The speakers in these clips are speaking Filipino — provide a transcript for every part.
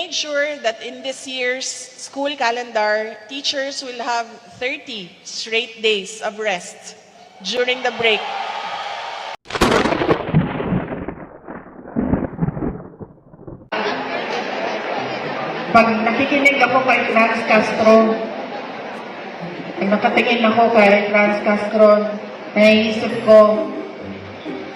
made sure that in this year's school calendar, teachers will have 30 straight days of rest during the break. Pag nakikinig ako kay Franz Castro, pag nakatingin ako kay Franz Castro, naiisip ko,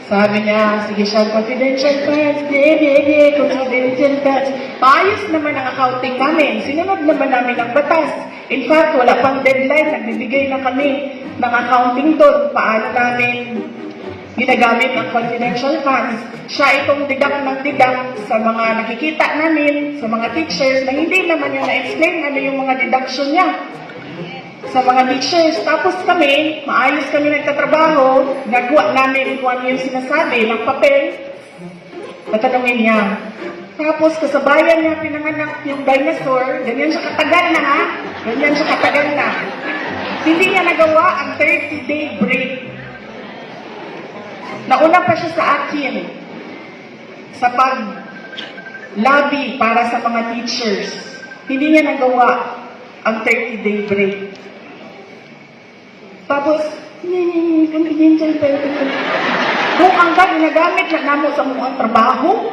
sabi niya, sige siya, confidential funds, di, di, confidential funds. Maayos naman ang accounting namin. Sinunod naman namin ang batas. In fact, wala pang deadline. Nagbibigay na kami ng accounting doon. Paano namin ginagamit ang confidential funds. Siya itong didak ng didak sa mga nakikita namin, sa mga teachers, na hindi naman niya na-explain ano yung mga deduction niya sa mga teachers. Tapos kami, maayos kami nagtatrabaho, nagawa namin kung ano yung sinasabi ng papel, natanungin niya. Tapos kasabayan niya pinanganak yung dinosaur, ganyan siya katagal na ha, ganyan siya katagal na. Hindi niya nagawa ang 30-day break. Nauna pa siya sa akin sa pag lobby para sa mga teachers. Hindi niya nagawa ang 30-day break. Tapos, hmm, confidential pero Kung ang ka ginagamit na namo sa mga trabaho,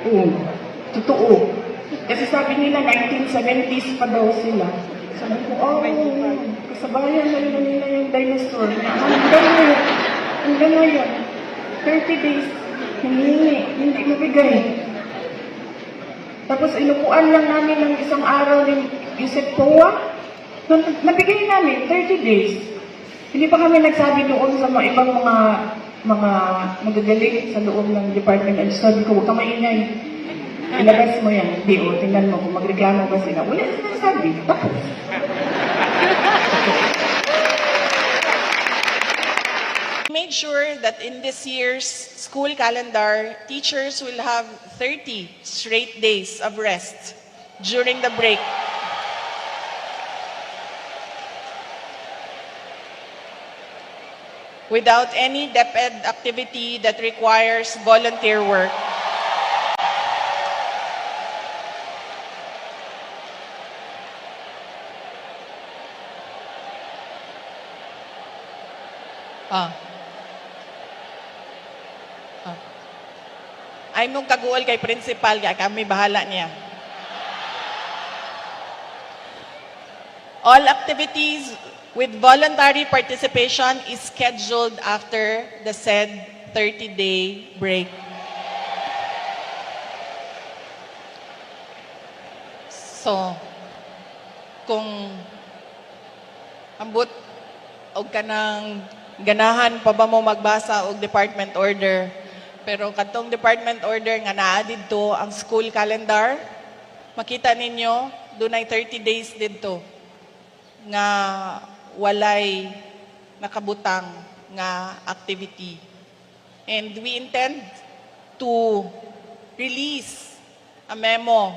Oo, totoo. Kasi sabi nila 1970s pa daw sila. Sabi ko, oh, kasabayan na nila yung dinosaur. Na, hanggang ngayon, hanggang ngayon, 30 days, hiningi, hindi mabigay. Tapos inupuan lang namin ng isang araw ni Yusef Poa. Na- Nabigay namin, 30 days. Hindi pa kami nagsabi doon sa mga ibang mga mga magagaling sa loob ng Department of Study ko, huwag ka maingay. Ilabas mo yan. Hindi, o, tingnan mo kung magreklamo ba sila. Wala sinasabi. Tapos. Made sure that in this year's school calendar, teachers will have 30 straight days of rest during the break. Without any DepEd activity that requires volunteer work. Ah. Ay nung kaguol kay principal kaya kami bahala niya. All activities with voluntary participation is scheduled after the said 30-day break. So, kung ambot og kanang ganahan pa ba mo magbasa og department order pero katong department order nga naa didto ang school calendar makita ninyo dunay 30 days didto nga walay nakabutang nga activity. And we intend to release a memo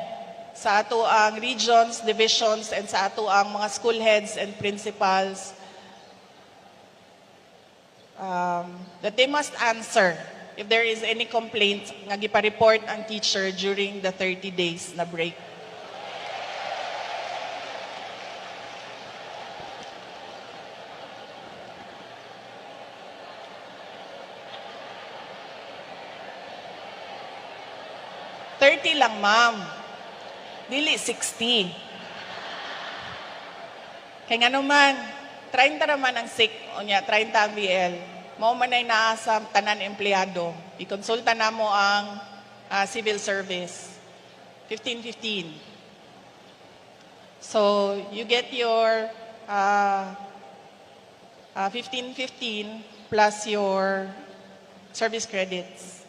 sa ato ang regions, divisions, and sa ato ang mga school heads and principals. Um, that they must answer if there is any complaint nga gipa-report ang teacher during the 30 days na break. Thirty lang, ma'am. Dili 60. Kaya nga naman, 30 naman ang sick, o niya, 30 ang BL. Mao man ay naasa tanan empleyado. Ikonsulta na mo ang ah, civil service. 15-15. So, you get your uh, uh, 15-15 plus your service credits.